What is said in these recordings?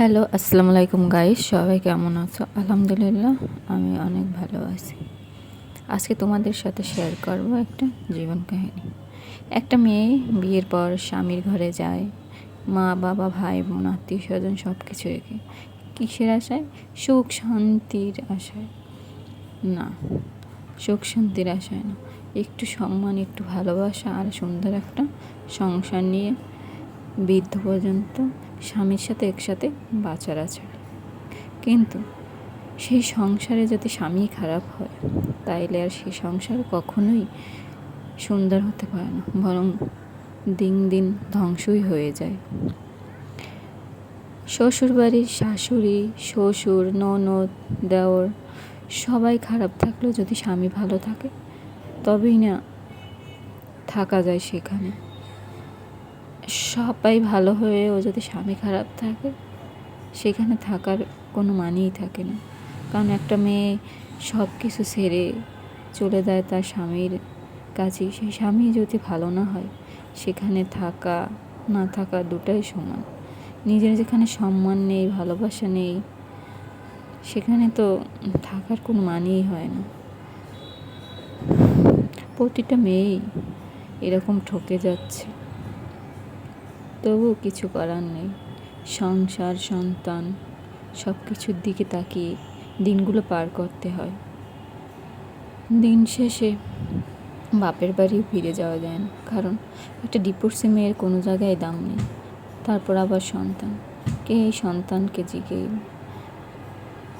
Hello, আসসালামু আলাইকুম guys সবাই কেমন আছো? আলহামদুলিল্লাহ, আমি অনেক ভালো আছি। আজকে তোমাদের সাথে শেয়ার করব একটা জীবন কাহিনী। একটা মেয়ে বিয়ের পর স্বামীর ঘরে যায়, মা, বাবা, ভাই, বোন, আত্মীয় স্বজন সব কিছু রেখে কিসের আশায়? সুখ শান্তির আশায়। না, সুখ শান্তির আশায় না। একটু সম্মান, একটু ভালোবাসা আর সুন্দর একটা সংসার নিয়ে বৃদ্ধ পর্যন্ত স্বামীর সাথে একসাথে বাচ্চারা ছাড়ে কিন্তু সেই সংসারে যদি স্বামী খারাপ হয়, তাইলে আর সেই সংসার কখনোই সুন্দর হতে পারে না, বরং দিন দিন ধ্বংসই হয়ে যায়। শ্বশুরবাড়ির শাশুড়ি, শ্বশুর, ননদ, দেওর সবাই খারাপ থাকলেও যদি স্বামী ভালো থাকে, তবেই না থাকা যায় সেখানে। সবাই ভালো হয়েও যদি স্বামী খারাপ থাকে, সেখানে থাকার কোনো মানেই থাকে না। কারণ একটা মেয়ে সব কিছু সেরে চলে যায় তার স্বামীর কাছে সেই স্বামী যদি ভালো না হয়, সেখানে থাকা, না থাকা দুটাই সমান। নিজের যেখানে সম্মান নেই, ভালোবাসা নেই, সেখানে তো থাকার কোনো মানেই হয় না। প্রতিটা মেয়েই এরকম ঠকে যাচ্ছে। তবু কিছু করার নেই। সংসার, সন্তান সব কিছুর দিকে তাকিয়ে দিনগুলো পার করতে হয়। দিন শেষে বাপের বাড়ি ফিরে যাওয়া যায় না, কারণ একটা ডিপোর্সি মেয়ের কোনো জায়গায় দাম নেই। তারপর আবার সন্তান। কে এই সন্তানকে জিগে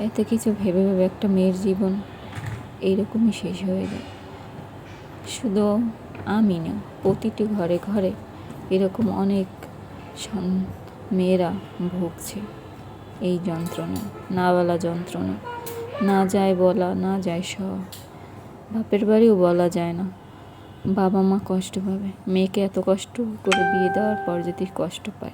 এতে কিছু ভেবে ভেবে একটা মেয়ের জীবন এইরকমই শেষ হয়ে যায়। শুধু আমি না, প্রতিটি ঘরে ঘরে এরকম অনেক মেয়েরা ভুগছে এই যন্ত্রণা না বলা যন্ত্রণা। না যায় বলা, না যায় স বাপের বাড়িও বলা যায় না। বাবা মা কষ্ট পাবে। মেয়েকে এত কষ্ট করে বিয়ে দেওয়ার পর যদি কষ্ট পায়।